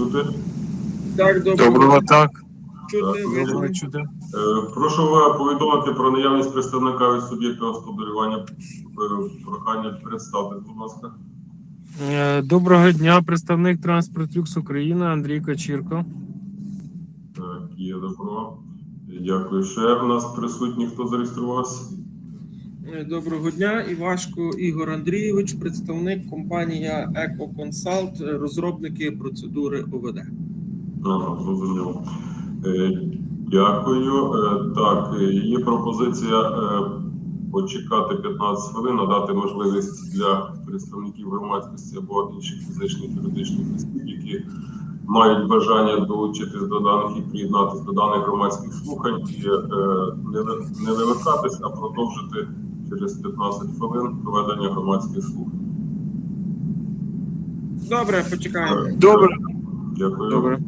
чути? Так, доброго, Доброго так. чути. Так, видно. Чути. Е, Прошу вас повідомити про наявність представника від суб'єкта господарювання. Е, Прохання представте, будь ласка. Е, Доброго дня, представник Транспорт Люкс Україна Андрій Кочірко. Так, є добро. Дякую. Ще в нас присутній, хто зареєструвався. Е, Доброго дня, Івашко Ігор Андрійович, представник компанія «Екоконсалт», е, розробники процедури ОВД. Зрозуміло. Е, Дякую. Так, є пропозиція почекати 15 хвилин, надати можливість для представників громадськості або інших фізичних юридичних осіб, які мають бажання долучитись до даних і приєднатися до даних громадських слухань і не, не вимикатись, а продовжити через 15 хвилин проведення громадських слухань. Добре, почекаємо. Добре. Дякую. Добре.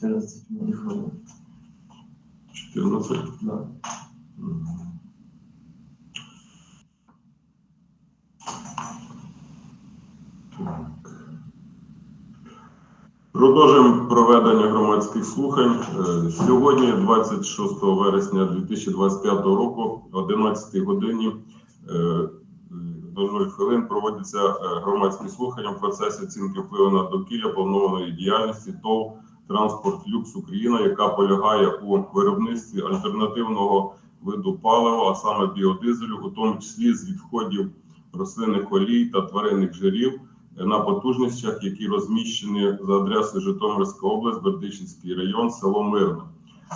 14 хвилин. 14. Да. Так. Продовжуємо проведення громадських слухань. Е, Сьогодні, 26 вересня 2025 року, о 11 годині е, е, 00 хвилин проводяться е, громадські слухання в процесі оцінки впливу на довкілля планованої діяльності ТОВ Транспорт Люкс Україна, яка полягає у виробництві альтернативного виду палива, а саме біодизелю, у тому числі з відходів рослинних олій та тваринних жирів е, на потужностях, які розміщені за адресою Житомирська область, Бердичівський район, село Мирне,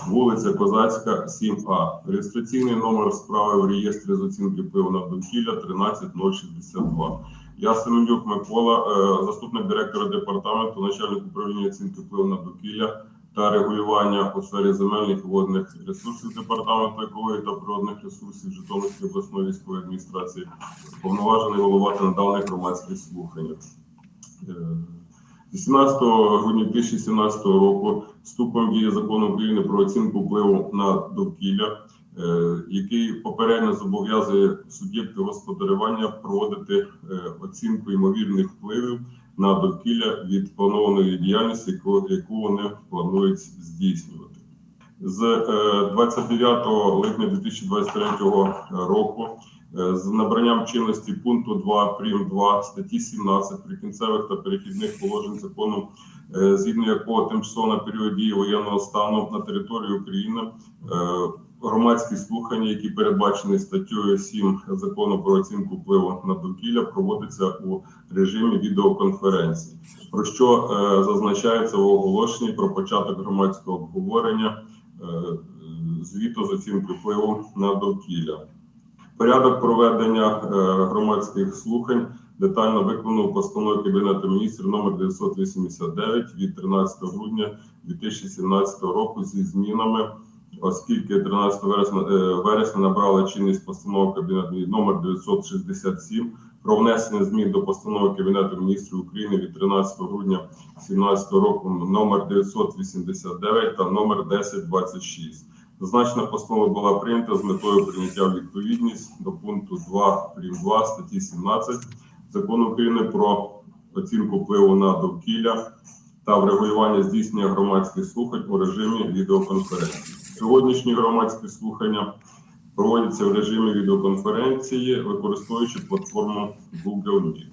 вулиця Козацька, 7А. Реєстраційний номер справи в реєстрі з оцінки впливу на довкілля 13062. Я Семенюк Микола, е, заступник директора департаменту, начальник управління оцінки впливу на довкілля та регулювання у сфері земельних і водних ресурсів департаменту екології та природних ресурсів Житомирської обласної військової адміністрації, повноважений голова та надавних громадських слухань. Е, 18 грудня 2017 року вступом в дію закону України про оцінку впливу на довкілля, е, який попередньо зобов'язує суб'єкти господарювання проводити е, оцінку ймовірних впливів на довкілля від планованої діяльності, яку, вони планують здійснювати. З е, 29 липня 2023 року е, з набранням чинності пункту 2 прим 2 статті 17 прикінцевих та перехідних положень закону, е, згідно якого тимчасово на період дії воєнного стану на території України е, громадські слухання, які передбачені статтею 7 закону про оцінку впливу на довкілля, проводяться у режимі відеоконференції, про що е, зазначається в оголошенні про початок громадського обговорення е, звіту з оцінки впливу на довкілля. Порядок проведення е, громадських слухань детально виконано у постанові Кабінету міністрів номер 989 від 13 грудня 2017 року зі змінами, оскільки 13 вересня, е, вересня набрала чинність постанова Кабінету номер 967 про внесення змін до постанови Кабінету міністрів України від 13 грудня 2017 року номер 989 та номер 1026. Зазначена постанова була прийнята з метою прийняття в відповідність до пункту 2 прим. 2 статті 17 закону України про оцінку впливу на довкілля та врегулювання здійснення громадських слухань у режимі відеоконференції. Сьогоднішні громадські слухання проводяться в режимі відеоконференції, використовуючи платформу Google Meet.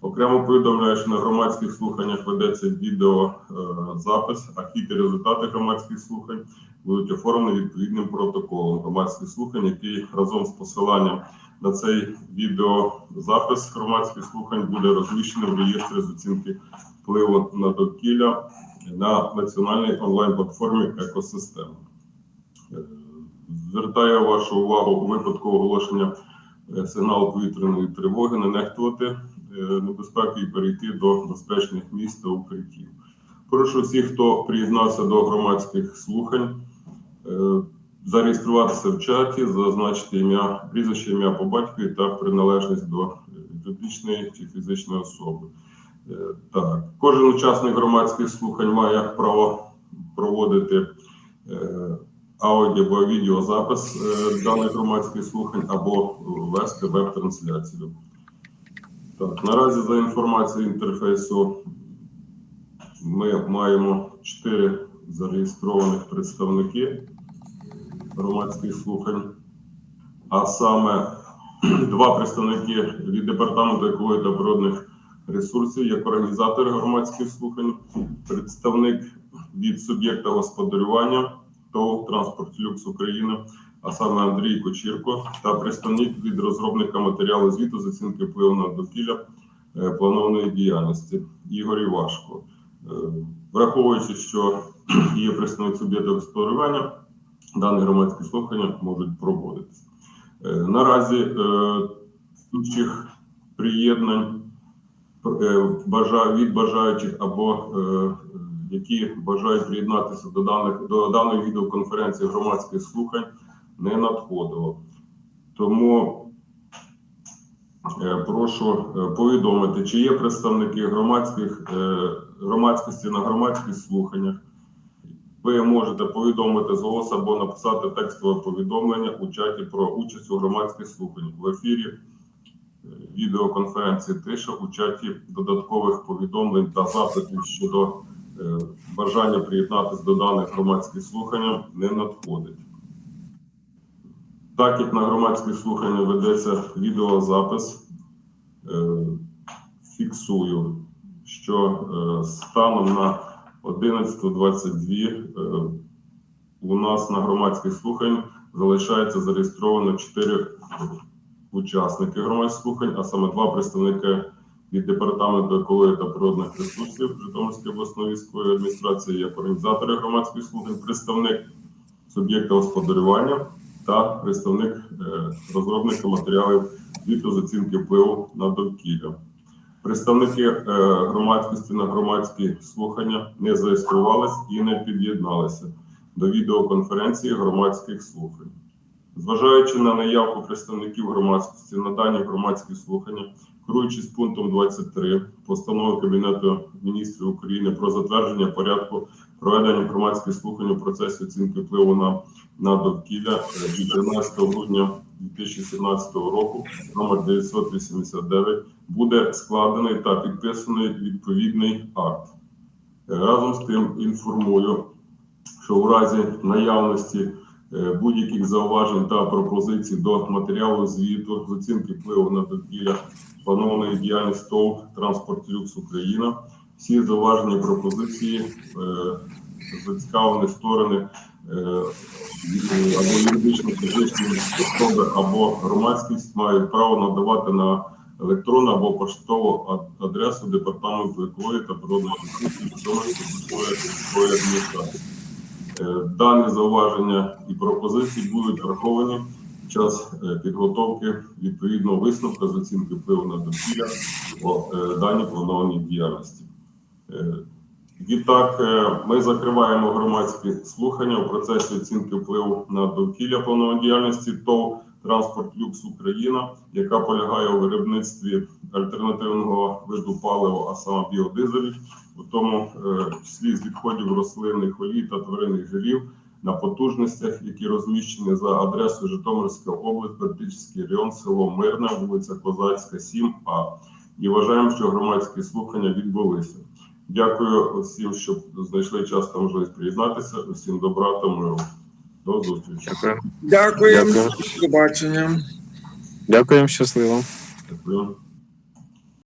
Окремо повідомляю, що на громадських слуханнях ведеться відеозапис, а хід і результати громадських слухань будуть оформлені відповідним протоколом громадських слухань, який разом з посиланням на цей відеозапис громадських слухань буде розміщений в реєстрі з оцінки впливу на довкілля на національній онлайн-платформі екосистема. Звертаю вашу увагу у випадку оголошення е, сигналу повітряної тривоги, не нехтувати е, небезпеки і перейти до безпечних місць та укриттів. Прошу всіх, хто приєднався до громадських слухань, е, зареєструватися в чаті, зазначити ім'я, прізвище, ім'я по батькові та приналежність до юридичної чи фізичної особи. Так, кожен учасник громадських слухань має право проводити аудіо або відеозапис е, даних громадських слухань або вести веб-трансляцію. Так, наразі за інформацією інтерфейсу ми маємо чотири зареєстрованих представники громадських слухань, а саме два представники від департаменту екології та природних ресурсів як організатори громадських слухань, представник від суб'єкта господарювання ТОВ «Транспорт Люкс України, а саме Андрій Кочірко, та представник від розробника матеріалу звіту з оцінки впливу на довкілля е, планованої діяльності Ігор Івашко. Е, Враховуючи, що є представник суб'єкта господарювання, дані громадські слухання можуть проводитися. Е, Наразі інших приєднань від бажаючих або які бажають приєднатися до даних до даної відеоконференції громадських слухань, не надходило. Тому е, прошу е, повідомити, чи є представники громадських е, громадськості на громадських слуханнях, ви можете повідомити з голосу або написати текстове повідомлення у чаті про участь у громадських слуханнях в ефірі відеоконференції тиша у чаті додаткових повідомлень та запитів щодо бажання приєднатися до даних громадських слухань не надходить. Так як на громадські слухання ведеться відеозапис, е, фіксую, що е, станом на 11.22 е, у нас на громадських слухань залишається зареєстровано 4 учасники громадських слухань, а саме два представники від департаменту екології та природних ресурсів Житомирської обласної військової адміністрації як організатори громадських слухань, представник суб'єкта господарювання та представник е, розробника матеріалів звіту з оцінки впливу на довкілля. Представники е, громадськості на громадські слухання не зареєструвались і не під'єдналися до відеоконференції громадських слухань. Зважаючи на наявку представників громадськості на дані громадські слухання, керуючись пунктом 23 постанови Кабінету міністрів України про затвердження порядку проведення громадських слухань у процесі оцінки впливу на, на довкілля е, від 13 грудня 2017 року, номер 989, буде складений та підписаний відповідний акт. Е, Разом з тим інформую, що у разі наявності будь-яких зауважень та пропозицій до матеріалу звіту з оцінки впливу на довкілля планованої діяльності ТОВ «Транспорт Люкс Україна. Всі зауважені пропозиції е, зацікавлені сторони е, або юридично фізичні особи, або громадськість мають право надавати на електронну або поштову адресу департаменту екології та природних ресурсів Житомирської міської адміністрації. Е, Дані зауваження і пропозиції будуть враховані під час е, підготовки відповідного висновку з оцінки впливу на довкілля по е, даній планованій діяльності. Відтак, ми закриваємо громадські слухання у процесі оцінки впливу на довкілля планової діяльності ТОВ Транспорт Люкс Україна, яка полягає у виробництві альтернативного виду палива, а саме біодизелів, у тому е, числі з відходів рослинних олій та тваринних жирів на потужностях, які розміщені за адресою Житомирська область, Бердичівський район, село Мирне, вулиця Козацька, 7А. І вважаємо, що громадські слухання відбулися. Дякую всім, що знайшли час та можливість приєднатися. Усім добра та миру. До зустрічі. Дякую. Дякуємо. Дякую. До побачення. Дякуємо, щасливо. Дякую.